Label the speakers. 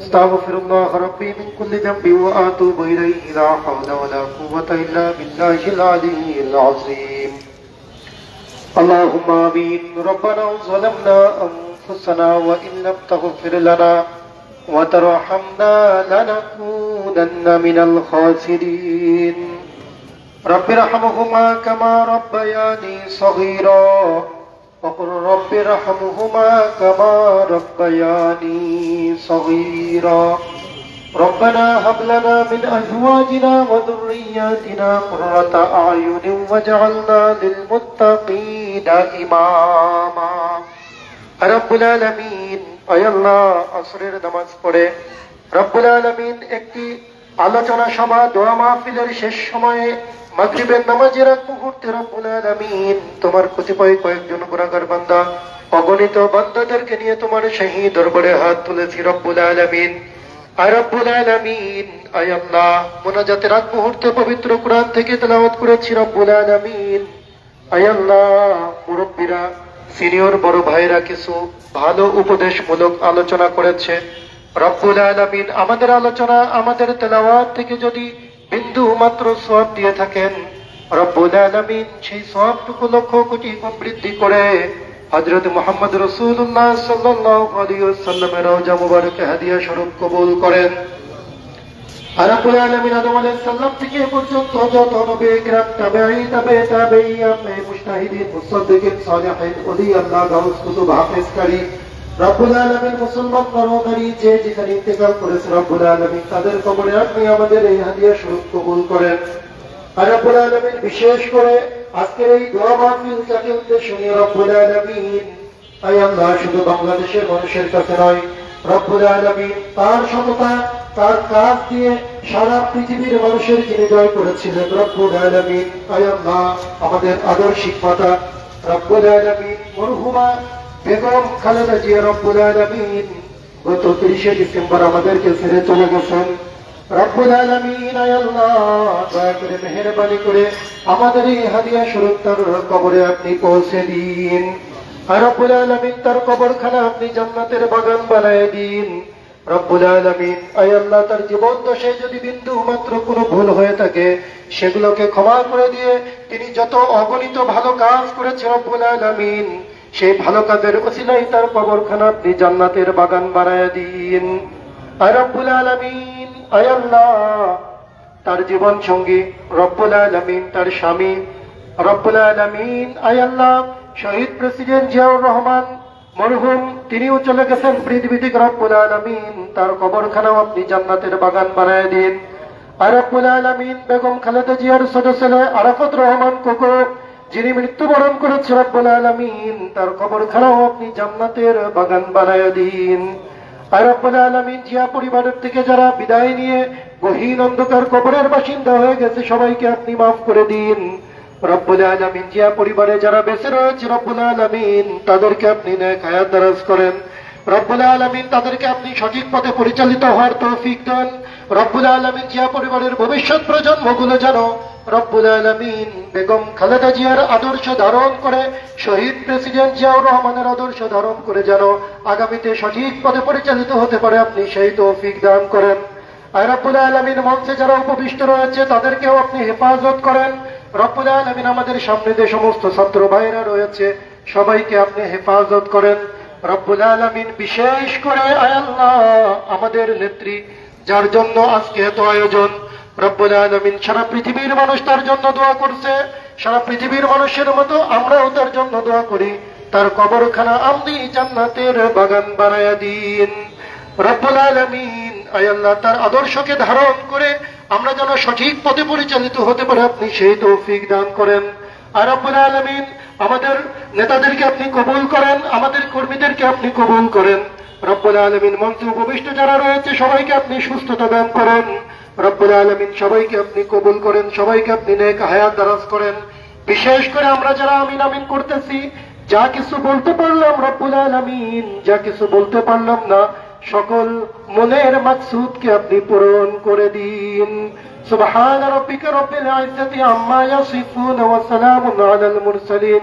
Speaker 1: أستغفر الله ربي من كل ذنب وأتوب إليه لا حول ولا قوة إلا بالله العلي العظيم. اللهم آمين. ربنا ظلمنا أنفسنا وإن لم تغفر لنا وترحمنا لنكونن من الخاسرين. رب ارحمهما كما ربياني صغيرا. وقل رب ارحمهما كما ربياني صغيرا ربنا هب لنا من ازواجنا وذرياتنا قرة اعين واجعلنا للمتقين اماما রব্বুল আলমিন আল্লাহ আসরের নামাজ পড়ে রব্বুল আলমিন একটি আলোচনা সভা, দোয়া মাহফিলের শেষ সময়ে মাগরিবের নামাজের এক মুহূর্তে রব্বুল তোমার কতিপয় কয়েকজন গুণাগার বান্দা, অগণিত বান্দাদেরকে নিয়ে তোমার সেই দরবারে হাত তুলেছি রব্বুল আলমিন। আয় রব্বুল আলমিন, আয় মোনাজাতের আগ মুহূর্তে পবিত্র কোরআন থেকে তেলাওয়াত করেছি রব্বুল আলমিন। আয় মুরব্বীরা, সিনিয়র বড় ভাইরা কিছু ভালো উপদেশমূলক আলোচনা করেছে। রব্বুল আলামিন আমাদের আলোচনা, আমাদের তেলাওয়াত থেকে যদি বিন্দু মাত্র সওয়াব দিয়ে থাকেন, রব্বুল আলামিন সেই সওয়াবটুকু লক্ষ কোটি বৃদ্ধি করে হযরত মুহাম্মদ আলাইহি ওয়াসাল্লামের রওজা মুবারকে হাদিয়া স্বরূপ কবুল করেন। আরাবুল আলামিন আদম থেকে পর্যন্ত যত নবী তাবে মুজতাহিদিন মুসাদ্দিকিন, সালিহিন ওলি আল্লাহ গাউস, কুতুব, হাফেজ, কারি বিশেষ করে আজকের এই উদ্দেশ্য নিয়ে রব্বুল তাই আল্লাহ শুধু বাংলাদেশের মানুষের কাছে নয়, রব্বুল আলামিন তার সমতা, তার কাজ দিয়ে সারা পৃথিবীর মানুষের যিনি জয় করেছিলেন রব্বুল আলামিন। তাই আল্লাহ আমাদের আদর্শিক মাতা রব্বুল আলামিন মরহুমা বেগম খালেদা জিয়া রব্বুল আলামিন গত তিরিশে ডিসেম্বর আমাদেরকে ছেড়ে চলে গেছেন। রব্বুল আলামিন দয়া করে মেহেরবানি করে আমাদের এই হাদিয়া স্বরূপ তার কবরে আপনি পৌঁছে দিন। রব্বুল আলামিন, তার কবরখানা আপনি জান্নাতের বাগান বানায় দিন। রব্বুল আলামিন, আয় আল্লাহ, তার জীবন দশায় যদি বিন্দু মাত্র কোনো ভুল হয়ে থাকে, সেগুলোকে ক্ষমা করে দিয়ে তিনি যত অগণিত ভালো কাজ করেছে রব্বুল আলামিন সেই ভালো কাজের ওসিলাই তার কবরখানা আপনি জান্নাতের বাগান বানায় দিন। রব্বুল আলামিন তার জীবন সঙ্গী রব্বুল আলামিন, তার স্বামী রব্বুল আলামিন, আয় আল্লাহ। শহীদ প্রেসিডেন্ট জিয়াউর রহমান মরহুম, তিনিও চলে গেছেন পৃথিবী রব্বুল আলমিন। তার কবরখানাও আপনি জান্নাতের বাগান বানায় দিন। আর রব্বুল আলামিন, বেগম খালেদা জিয়ার ছোট ছেলে আরাফত রহমান কোকো যিনি মৃত্যুবরণ করেছে রব্বুল আলামিন, তার কবরখানাও আপনি জান্নাতের বাগান বানায় দিন। আর রব্বুল আলামিন জিয়া পরিবারের থেকে যারা বিদায় নিয়ে গহীন অন্ধকার কবরের বাসিন্দা হয়ে গেছে, সবাইকে আপনি মাফ করে দিন। রব্বুল আলামিন জিয়া পরিবারে যারা বেঁচে রয়েছে, রব্বুল আলামিন, তাদেরকে আপনি নেক দারাজ করেন। রব্বুল আলামিন তাদেরকে আপনি সঠিক পথে পরিচালিত হওয়ার তৌফিক দেন। রব্বুল আলামিন জিয়া পরিবারের ভবিষ্যৎ প্রজন্মগুলো যেন রব্বুল আলামিন বেগম খালেদা জিয়ার আদর্শ ধারণ করে, শহীদ প্রেসিডেন্ট জিয়াউর রহমানের আদর্শ ধারণ করে যেন আগামীতে সঠিক পথে পরিচালিত হতে পারে, আপনি সেই তৌফিক দান করেন। আর রব্বুল আলমিন মঞ্চে যারা উপবিষ্ট রয়েছে, তাদেরকেও আপনি হেফাজত করেন। রব্বুল আলমিন আমাদের সামনে যে সমস্ত ছাত্র ভাইরা রয়েছে, সবাইকে আপনি হেফাজত করেন। রব্বুল আলমিন বিশেষ করে, আয় আল্লাহ, আমাদের নেত্রী যার জন্য আজকে এত আয়োজন। রব্বুল আলমিন সারা পৃথিবীর মানুষ তার জন্য দোয়া করছে। সারা পৃথিবীর মানুষের মতো আমরাও তার জন্য দোয়া করি। তার কবরখানা আপনি জান্নাতের বাগান বানায়া দিন। রব্বুল আলমিন, আয় আল্লাহ, তার আদর্শকে ধারণ করে আমরা যেন সঠিক পথে পরিচালিত হতে পারে, আপনি সেই তৌফিক দান করেন। আর রব্বুল আলমিন, আমাদের নেতাদেরকে আপনি কবুল করেন, আমাদের কর্মীদেরকে আপনি কবুল করেন। রব্বুল আলমিন মঞ্চে উপবিষ্ট যারা রয়েছে, সবাইকে আপনি সুস্থতা দান করেন। রব্বুল আলমিন সবাইকে আপনি কবুল করেন, সবাইকে আপনি নেক হায়াত দারাজ করেন। বিশেষ করে আমরা যারা আমিন আমিন করতেছি, যা কিছু বলতে পারলাম রব্বুল আলমিন, যা কিছু বলতে পারলাম না, সকল মনের মাকসুদকে আপনি পূরণ করে দিন। সুবহান রব্বিকা রব্বিল ইজ্জতি আম্মা ইয়াসিফুন ওয়া সালামুন আলাল মুরসালিন।